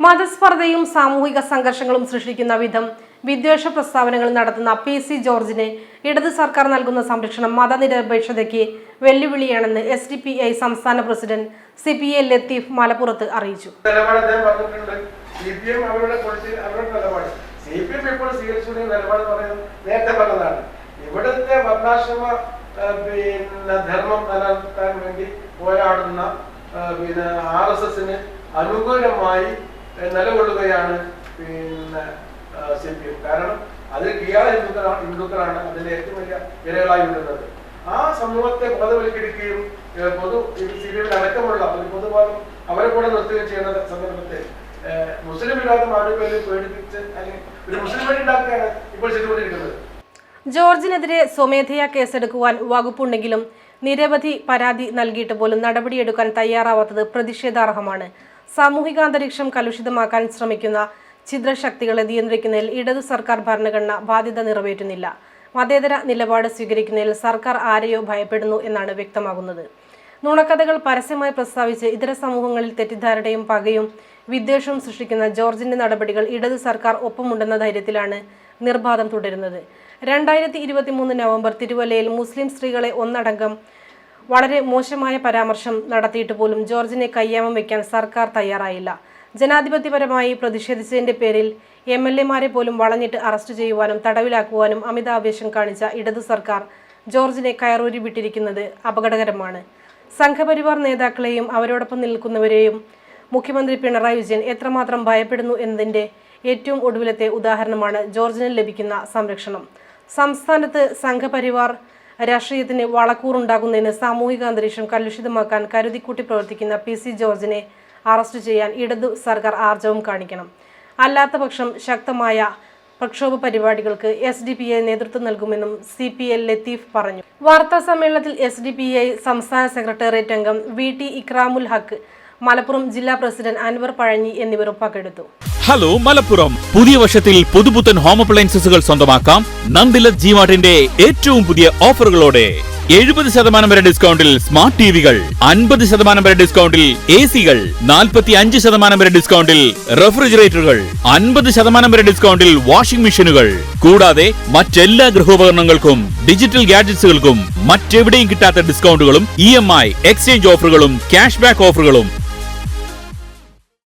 മതസ്പർദ്ധയും സാമൂഹിക സംഘർഷങ്ങളും സൃഷ്ടിക്കുന്ന വിധം വിദ്വേഷ പ്രസ്താവനകൾ നടത്തുന്ന പി സി ജോർജിന് ഇടത് സർക്കാർ നൽകുന്ന സംരക്ഷണം മതനിരപേക്ഷതയ്ക്ക് വെല്ലുവിളിയാണെന്ന് എസ് ഡി പി ഐ സംസ്ഥാന president C P A Latheef മലപ്പുറത്ത് അറിയിച്ചു. ഇവിടുത്തെ വർണാശ്രമ പിന്നെ ധർമ്മം നിലനിർത്താൻ വേണ്ടി പോരാടുന്ന പിന്നെ ആർ എസ് എസിന് അനുകൂലമായി നിലകൊള്ളുകയാണ് പിന്നെ സി പി എം കാരണം അതിൽ കിയാ ഹിന്ദുക്കളാണ് ഹിന്ദുക്കളാണ് അതിന്റെ ഏറ്റവും വലിയ ഇരകളായി വരുന്നത് ആ സമൂഹത്തെ ബോധവൽക്കരിക്കുകയും പൊതു സി പി എമ്മിൽ അടക്കമുള്ള ഒരു പൊതുബോധം അവരെ കൂടെ നിർത്തുകയും ചെയ്യുന്ന സന്ദർഭത്തിൽ ഏഹ് മുസ്ലിം വിരോധം ആളുകളിൽ പേടിപ്പിച്ച് അല്ലെങ്കിൽ ഒരു മുസ്ലിം വേണ്ടി ഉണ്ടാക്കുകയാണ് ഇപ്പോൾ ചെയ്തുകൊണ്ടിരിക്കുന്നത്. ജോർജിനെതിരെ സ്വമേധയാ കേസെടുക്കുവാൻ വകുപ്പുണ്ടെങ്കിലും നിരവധി പരാതി നൽകിയിട്ട് പോലും നടപടിയെടുക്കാൻ തയ്യാറാവാത്തത് പ്രതിഷേധാർഹമാണ്. സാമൂഹിക അന്തരീക്ഷം കലുഷിതമാക്കാൻ ശ്രമിക്കുന്ന ഛിദ്രശക്തികളെ നിയന്ത്രിക്കുന്നതിൽ ഇടതു സർക്കാർ ഭരണഘടന ബാധ്യത നിറവേറ്റുന്നില്ല. മതേതര നിലപാട് സ്വീകരിക്കുന്നതിൽ സർക്കാർ ആരെയോ ഭയപ്പെടുന്നു എന്നാണ് വ്യക്തമാകുന്നത്. നുണക്കഥകൾ പരസ്യമായി പ്രസ്താവിച്ച് ഇതര സമൂഹങ്ങളിൽ തെറ്റിദ്ധാരണയും പകയും വിദ്വേഷവും സൃഷ്ടിക്കുന്ന ജോർജിന്റെ നടപടികൾ ഇടത് സർക്കാർ ഒപ്പമുണ്ടെന്ന ധൈര്യത്തിലാണ് നിർബാധം തുടരുന്നത്. രണ്ടായിരത്തി ഇരുപത്തി മൂന്ന് നവംബർ തിരുവല്ലയിൽ മുസ്ലിം സ്ത്രീകളെ ഒന്നടങ്കം വളരെ മോശമായ പരാമർശം നടത്തിയിട്ട് പോലും ജോർജിനെ കയ്യാമം വയ്ക്കാൻ സർക്കാർ തയ്യാറായില്ല. ജനാധിപത്യപരമായി പ്രതിഷേധിച്ചതിന്റെ പേരിൽ എം എൽ എമാരെ പോലും വളഞ്ഞിട്ട് അറസ്റ്റ് ചെയ്യുവാനും തടവിലാക്കുവാനും അമിതാവേശം കാണിച്ച ഇടതു സർക്കാർ ജോർജിനെ കയറൂരി വിട്ടിരിക്കുന്നത് അപകടകരമാണ്. സംഘപരിവാർ നേതാക്കളെയും അവരോടൊപ്പം നിൽക്കുന്നവരെയും മുഖ്യമന്ത്രി പിണറായി വിജയൻ എത്രമാത്രം ഭയപ്പെടുന്നു എന്നതിന്റെ ഏറ്റവും ഒടുവിലത്തെ ഉദാഹരണമാണ് ജോർജിന് ലഭിക്കുന്ന സംരക്ഷണം. സംസ്ഥാനത്ത് സംഘപരിവാർ രാഷ്ട്രീയത്തിന് വളക്കൂറുണ്ടാകുന്നതിന് സാമൂഹിക അന്തരീക്ഷം കലുഷിതമാക്കാൻ കരുതിക്കൂട്ടി പ്രവർത്തിക്കുന്ന പി സി ജോർജിനെ അറസ്റ്റ് ചെയ്യാൻ ഇടതു സർക്കാർ ആർജവം കാണിക്കണം. അല്ലാത്തപക്ഷം ശക്തമായ പ്രക്ഷോഭ പരിപാടികൾക്ക് എസ് ഡി പി ഐ നേതൃത്വം നൽകുമെന്നും സി പി എൽ ലത്തീഫ് പറഞ്ഞു. വാർത്താ സമ്മേളനത്തിൽ എസ് ഡി പി ഐ സംസ്ഥാന സെക്രട്ടേറിയറ്റ് അംഗം വി ടി ഇക്രാമുൽ ഹക്ക് മലപ്പുറം ജില്ലാ പ്രസിഡന്റ് അൻവർ പഴഞ്ഞി എന്നിവർ പങ്കെടുത്തു. ഹലോ മലപ്പുറം. പുതിയ വർഷത്തിൽ പുതുപുത്തൻ ഹോം അപ്ലയൻസസുകൾ സ്വന്തമാക്കാം. നന്ദിലത് ജിമാർട്ടിന്റെ ഏറ്റവും പുതിയ ഓഫറുകളോടെ. എഴുപത് ശതമാനം വരെ ഡിസ്കൗണ്ടിൽ സ്മാർട്ട് ടിവികൾ അൻപത് ശതമാനം വരെ ഡിസ്കൗണ്ടിൽ എ സികൾ. നാൽപ്പത്തി അഞ്ച് ശതമാനം വരെ ഡിസ്കൗണ്ടിൽ റെഫ്രിജറേറ്ററുകൾ. അൻപത് ശതമാനം വരെ ഡിസ്കൗണ്ടിൽ വാഷിംഗ് മെഷീനുകൾ. കൂടാതെ മറ്റെല്ലാ ഗൃഹോപകരണങ്ങൾക്കും ഡിജിറ്റൽ ഗാഡ്ജറ്റ്സുകൾക്കും മറ്റെവിടെയും കിട്ടാത്ത ഡിസ്കൗണ്ടുകളും ഇ എം ഐ എക്സ്ചേഞ്ച് ഓഫറുകളും ക്യാഷ് ബാക്ക് ഓഫറുകളും